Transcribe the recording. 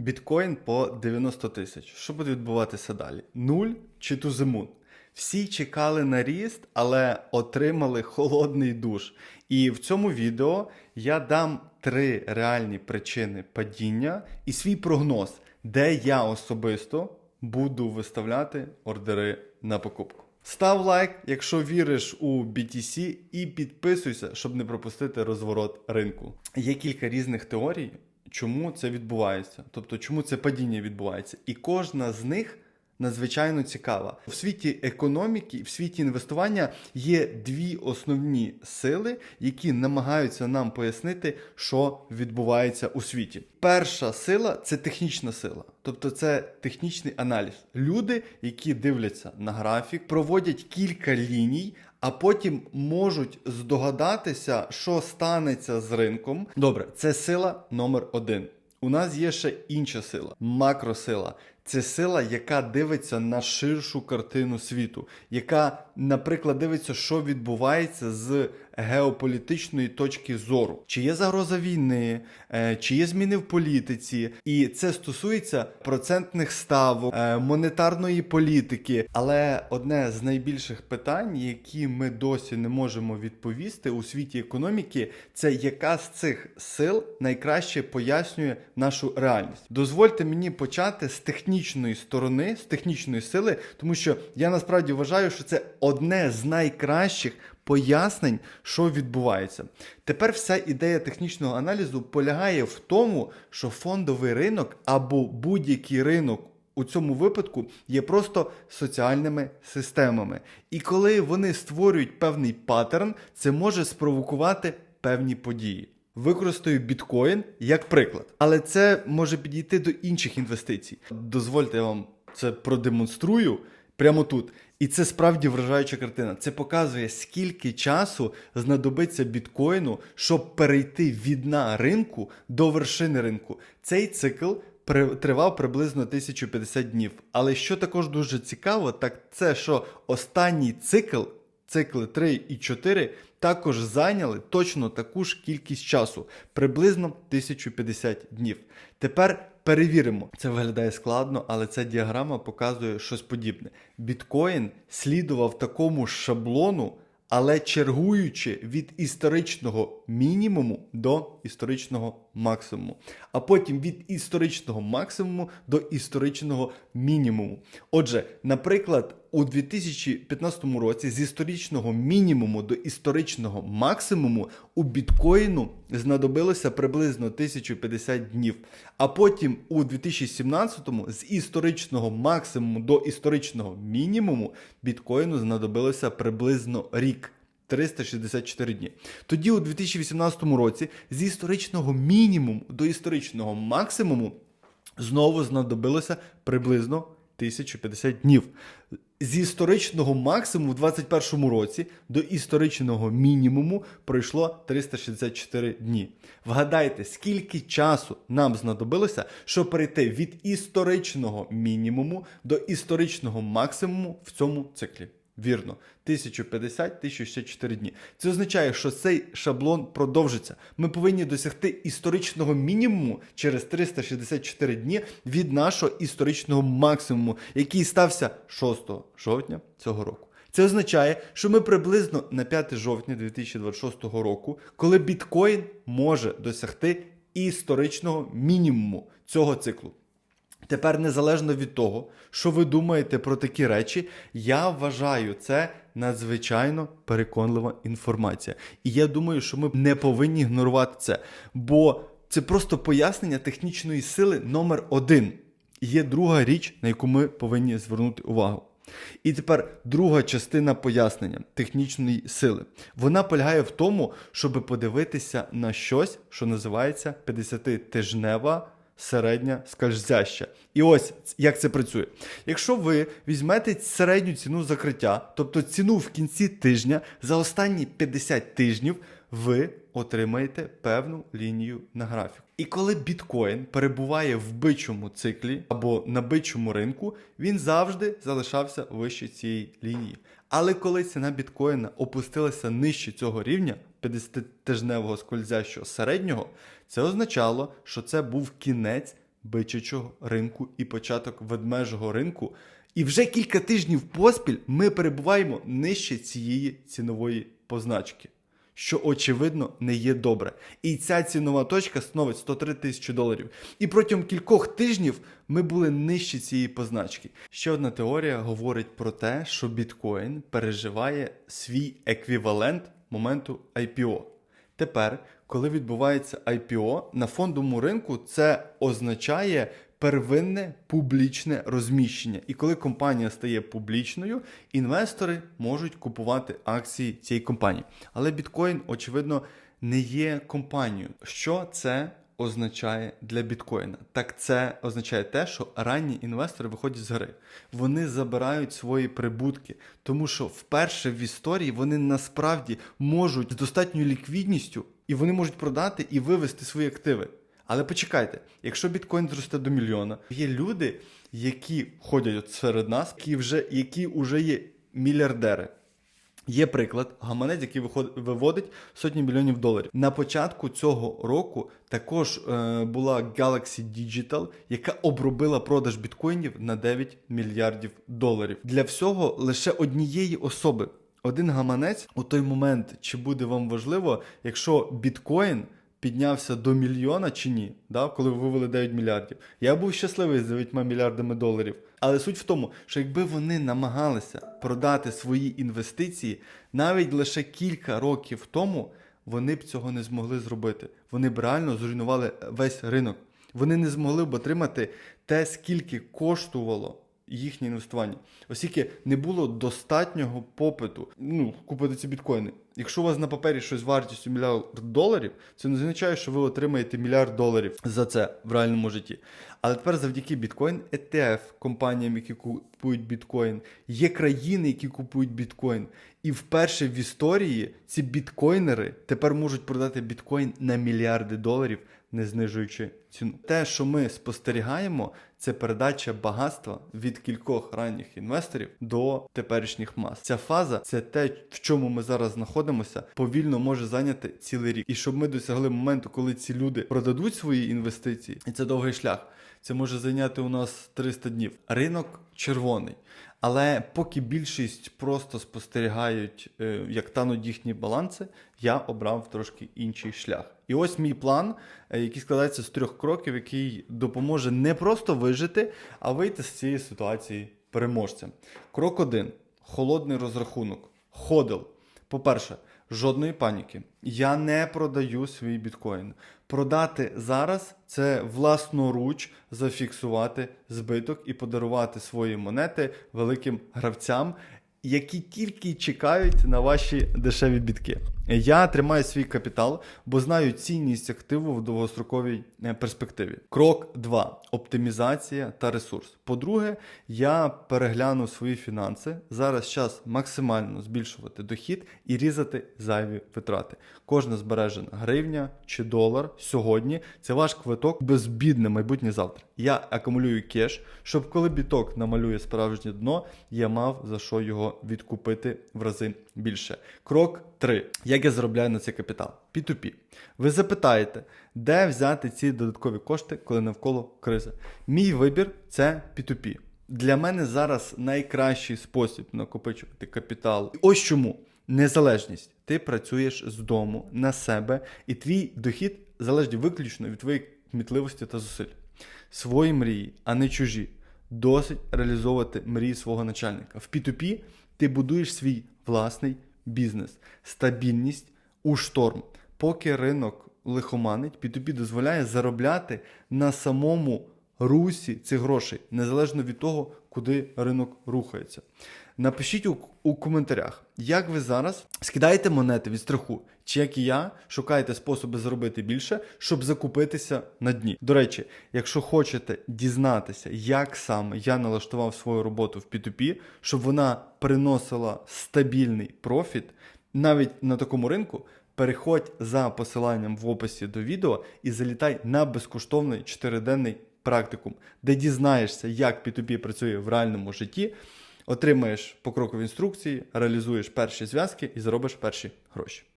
Біткоін по 90 тисяч. Що буде відбуватися далі? Нуль чи тузимун? Всі чекали на ріст, але отримали холодний душ. І в цьому відео я дам три реальні причини падіння і свій прогноз, де я особисто буду виставляти ордери на покупку. Став лайк, якщо віриш у BTC, і підписуйся, щоб не пропустити розворот ринку. Є кілька різних теорій, чому це відбувається, тобто чому це падіння відбувається. І кожна з них надзвичайно цікава. В світі економіки, в світі інвестування є дві основні сили, які намагаються нам пояснити, що відбувається у світі. Перша сила це технічна сила, тобто це технічний аналіз. Люди, які дивляться на графік, проводять кілька ліній. А потім можуть здогадатися, що станеться з ринком. Добре, це сила номер один. У нас є ще інша сила макросила. Це сила, яка дивиться на ширшу картину світу, яка, наприклад, дивиться, що відбувається з геополітичної точки зору. Чи є загроза війни, е, чи є зміни в політиці, і це стосується процентних ставок, е, монетарної політики. Але одне з найбільших питань, які ми досі не можемо відповісти у світі економіки, це яка з цих сил найкраще пояснює нашу реальність. Дозвольте мені почати з технічної сторони, з технічної сили, тому що я насправді вважаю, що це одне з найкращих пояснень, що відбувається. Тепер вся ідея технічного аналізу полягає в тому, що фондовий ринок або будь-який ринок. У цьому випадку є просто соціальними системами. І коли вони створюють певний паттерн, це може спровокувати певні події. Використаю біткоін як приклад, але це може підійти до інших інвестицій. Дозвольте я вам це продемонструю прямо тут. І це справді вражаюча картина. Це показує, скільки часу знадобиться біткоїну, щоб перейти від дна ринку до вершини ринку. Цей цикл тривав приблизно 1050 днів. Але що також дуже цікаво, так це що останній цикл, цикли 3 і 4, також зайняли точно таку ж кількість часу, приблизно 1050 днів. Тепер перевіримо. Це виглядає складно, але ця діаграма показує щось подібне. Біткоін слідував такому шаблону, але чергуючи від історичного мінімуму до історичного максимуму, а потім від історичного максимуму до історичного мінімуму. Отже, наприклад, у 2015 році з історичного мінімуму до історичного максимуму у біткоїну знадобилося приблизно 1050 днів. А потім у 2017-му з історичного максимуму до історичного мінімуму біткоїну знадобилося приблизно рік. 364 дні. Тоді у 2018 році з історичного мінімуму до історичного максимуму знову знадобилося приблизно 1050 днів. З історичного максимуму в 2021 році до історичного мінімуму пройшло 364 дні. Вгадайте, скільки часу нам знадобилося, щоб перейти від історичного мінімуму до історичного максимуму в цьому циклі. Вірно, 1050-1064 дні. Це означає, що цей шаблон продовжиться. Ми повинні досягти історичного мінімуму через 364 дні від нашого історичного максимуму, який стався 6 жовтня цього року. Це означає, що ми приблизно на 5 жовтня 2026 року, коли біткоін може досягти історичного мінімуму цього циклу. Тепер, незалежно від того, що ви думаєте про такі речі, я вважаю це надзвичайно переконлива інформація. І я думаю, що ми не повинні ігнорувати це, бо це просто пояснення технічної сили номер один. Є друга річ, на яку ми повинні звернути увагу. І тепер друга частина пояснення технічної сили. Вона полягає в тому, щоб подивитися на щось, що називається 50-тижнева середня скользяща. І ось як це працює. Якщо ви візьмете середню ціну закриття, тобто ціну в кінці тижня за останні 50 тижнів, ви отримаєте певну лінію на графіку. І коли біткоін перебуває в бичому циклі або на бичому ринку, він завжди залишався вище цієї лінії. Але коли ціна біткоїна опустилася нижче цього рівня, 50-тижневого скользящого середнього, це означало, що це був кінець бичачого ринку і початок ведмежого ринку. І вже кілька тижнів поспіль ми перебуваємо нижче цієї цінової позначки, що очевидно не є добре. І ця цінова точка становить 103 тисячі доларів. І протягом кількох тижнів ми були нижче цієї позначки. Ще одна теорія говорить про те, що біткоін переживає свій еквівалент моменту IPO. Тепер, коли відбувається IPO, на фондовому ринку це означає первинне публічне розміщення. І коли компанія стає публічною, інвестори можуть купувати акції цієї компанії. Але біткоін, очевидно, не є компанією. Що це означає для біткоїна? Так це означає те, що ранні інвестори виходять з гри. Вони забирають свої прибутки, тому що вперше в історії вони насправді можуть з достатньою ліквідністю і вони можуть продати і вивести свої активи. Але почекайте, якщо біткоін зросте до мільйона, є люди, які ходять серед нас, які вже, які вже є мільярдери. Є приклад, гаманець, який виводить сотні мільйонів доларів. На початку цього року також е, була Galaxy Digital, яка обробила продаж біткоїнів на 9 мільярдів доларів. Для всього лише однієї особи. Один гаманець у той момент, чи буде вам важливо, якщо біткоін піднявся до мільйона чи ні, да, коли ви вивели 9 мільярдів. Я був щасливий з 9 мільярдами доларів. Але суть в тому, що якби вони намагалися продати свої інвестиції навіть лише кілька років тому, вони б цього не змогли зробити. Вони б реально зруйнували весь ринок. Вони не змогли б отримати те, скільки коштувало їхнє інвестування, оскільки не було достатнього попиту ну, купити ці біткоїни. Якщо у вас на папері щось вартістю мільярд доларів, це не означає, що ви отримаєте мільярд доларів за це в реальному житті. Але тепер завдяки біткоін ETF, компаніям, які купують біткоін, є країни, які купують біткоін. І вперше в історії ці біткоїнери тепер можуть продати біткоін на мільярди доларів, не знижуючи ціну. Те, що ми спостерігаємо, це передача багатства від кількох ранніх інвесторів до теперішніх мас. Ця фаза це те, в чому ми зараз знаходимося, повільно може зайняти цілий рік. І щоб ми досягли моменту, коли ці люди продадуть свої інвестиції, і це довгий шлях. Це може зайняти у нас 300 днів. Ринок червоний. Але поки більшість просто спостерігають, е, як тануть їхні баланси, я обрав трошки інший шлях. І ось мій план, е, який складається з трьох кроків, який допоможе не просто вижити, а вийти з цієї ситуації переможцем. Крок один холодний розрахунок. Ходил. По-перше, жодної паніки. Я не продаю свій біткоін. Продати зараз це власноруч зафіксувати збиток і подарувати свої монети великим гравцям, які тільки чекають на ваші дешеві бітки. Я тримаю свій капітал, бо знаю цінність активу в довгостроковій е, перспективі. Крок 2. Оптимізація та ресурс. По-друге, я перегляну свої фінанси. Зараз час максимально збільшувати дохід і різати зайві витрати. Кожна збережена гривня чи долар сьогодні це ваш квиток безбідне майбутнє завтра. Я акумулюю кеш, щоб коли біток намалює справжнє дно, я мав за що його відкупити в рази більше. Крок 3. Як я заробляю на цей капітал? P2P. Ви запитаєте, де взяти ці додаткові кошти, коли навколо криза? Мій вибір це P2P. Для мене зараз найкращий спосіб накопичувати капітал. Ось чому незалежність. Ти працюєш з дому на себе, і твій дохід залежить виключно від твоєї кмітливості та зусиль. Свої мрії, а не чужі. Досить реалізовувати мрії свого начальника. В P2P ти будуєш свій власний бізнес, стабільність у шторм. Поки ринок лихоманить, P2P дозволяє заробляти на самому русі цих грошей, незалежно від того, куди ринок рухається. Напишіть у, у коментарях, як ви зараз скидаєте монети від страху, чи як і я, шукаєте способи заробити більше, щоб закупитися на дні. До речі, якщо хочете дізнатися, як саме я налаштував свою роботу в P2P, щоб вона приносила стабільний профіт, навіть на такому ринку. Переходь за посиланням в описі до відео і залітай на безкоштовний 4-денний практикум, де дізнаєшся, як P2P працює в реальному житті, отримаєш покрокові інструкції, реалізуєш перші зв'язки і заробиш перші гроші.